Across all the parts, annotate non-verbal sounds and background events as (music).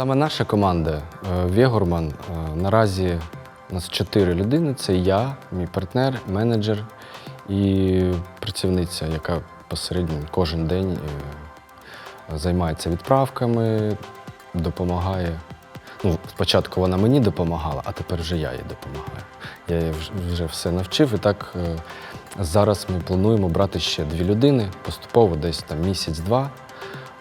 Саме наша команда е, Вєгорман. е, Наразі у нас чотири людини: це я, мій партнер, менеджер і працівниця, яка посередньо кожен день е, займається відправками, допомагає. Ну, спочатку вона мені допомагала, а тепер вже я їй допомагаю. Я вж- вже все навчив. І так зараз ми плануємо брати ще дві людини поступово, десь там місяць-два.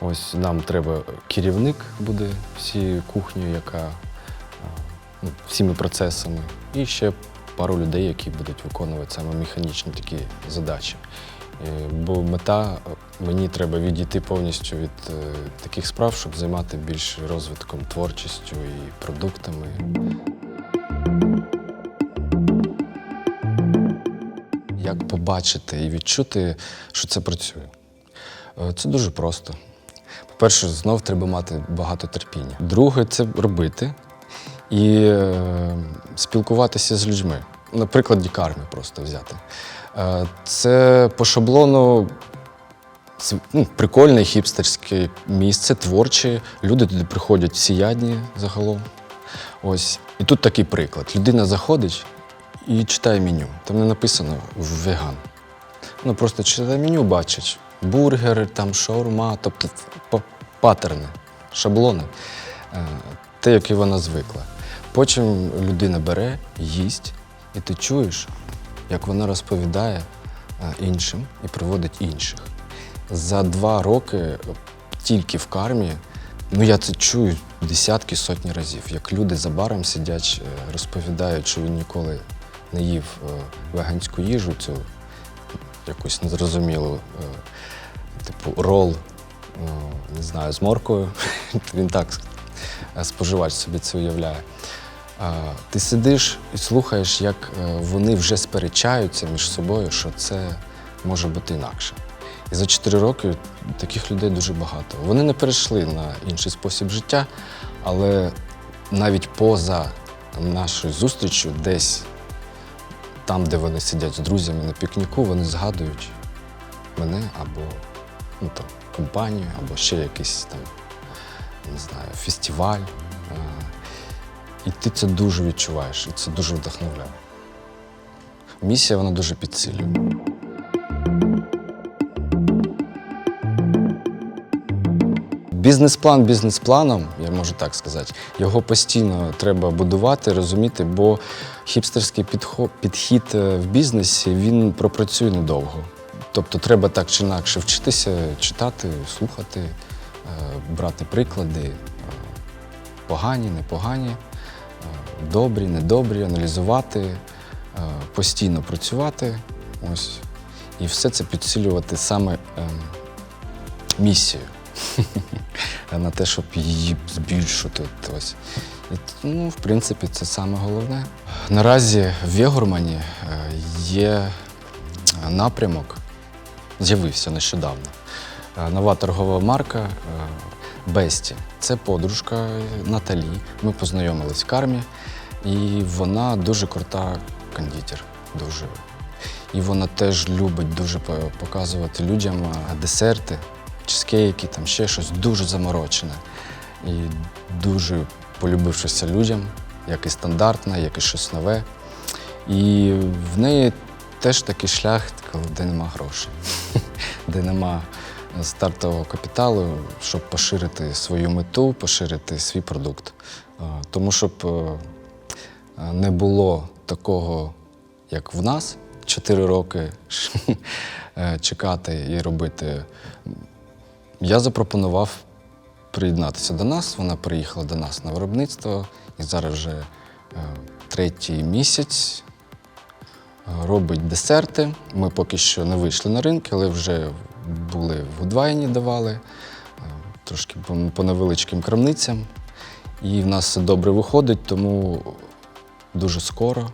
Ось нам треба керівник буде всією кухнею, яка ну, всіми процесами, і ще пару людей, які будуть виконувати саме механічні такі задачі. Е, Бо мета е, мені треба відійти повністю від е, таких справ, щоб займати більше розвитком, творчістю і продуктами. Як побачити і відчути, що це працює? Це дуже просто. По-перше, знов треба мати багато терпіння. Друге, це робити і е, спілкуватися з людьми. Наприклад, дікарми просто взяти. Е, це по шаблону це, ну, прикольне хіпстерське місце, творче. Люди туди приходять всіядні загалом. Ось. І тут такий приклад. Людина заходить і читає меню. Там не написано веган. Ну просто читає меню, бачить. Бургери, там шаурма, тобто па- паттерни, шаблони, е, те, яке вона звикла. Потім людина бере, їсть, і ти чуєш, як вона розповідає е, іншим і приводить інших. За два роки тільки в кармі, ну я це чую десятки, сотні разів, як люди за баром сидять, е, розповідають, що він ніколи не їв е, веганську їжу, цю якусь незрозумілу, е, типу рол, е, не знаю, з моркою. (laughs) Він так е, споживач собі це уявляє. Ти сидиш і слухаєш, як вони вже сперечаються між собою, що це може бути інакше. І за 4 роки таких людей дуже багато. Вони не перейшли на інший спосіб життя, але навіть поза нашою зустрічю, десь там, де вони сидять з друзями на пікніку, вони згадують мене або ну, там, компанію, або ще якийсь там, не знаю, фестиваль. Е, І ти це дуже відчуваєш, і це дуже вдохновляє. Місія вона дуже підсилює. Бізнес-план бізнес-планом, я можу так сказати, його постійно треба будувати, розуміти, бо хіпстерський підхід е, в бізнесі він пропрацює недовго. Тобто треба так чи інакше вчитися, читати, слухати, е, брати приклади, е, погані, непогані, добрі, недобрі, аналізувати, постійно працювати. Ось. І все це підсилювати саме ем, місію. (laughs) на те, щоб її збільшити. Ось. Ну, в принципі, це саме головне. Наразі в Єгормані е, є напрямок, з'явився нещодавно. Е, Нова торгова марка е, Бесті. Це подружка Наталі. Ми познайомились в кармі, і вона дуже крута кондитер. Дуже. І вона теж любить дуже показувати людям десерти, чизкейки, там ще щось дуже заморочене. І дуже полюбившися людям, як і стандартне, як і щось нове. І в неї теж такий шлях, коли де нема грошей, (laughs) де нема стартового капіталу, щоб поширити свою мету, поширити свій продукт. Е, Тому щоб е, не було такого, як в нас, 4 роки (laughs) е, чекати і робити. Я запропонував приєднатися до нас. Вона приїхала до нас на виробництво і зараз вже е, третій місяць е, робить десерти. Ми поки що не вийшли на ринки, але вже були в Удвайні давали, е, трошки по невеличким крамницям. І в нас все добре виходить, тому дуже скоро,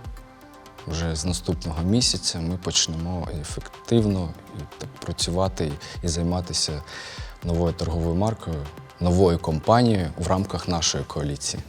вже з наступного місяця, ми почнемо ефективно і так працювати і займатися новою торговою маркою, новою компанією в рамках нашої коаліції.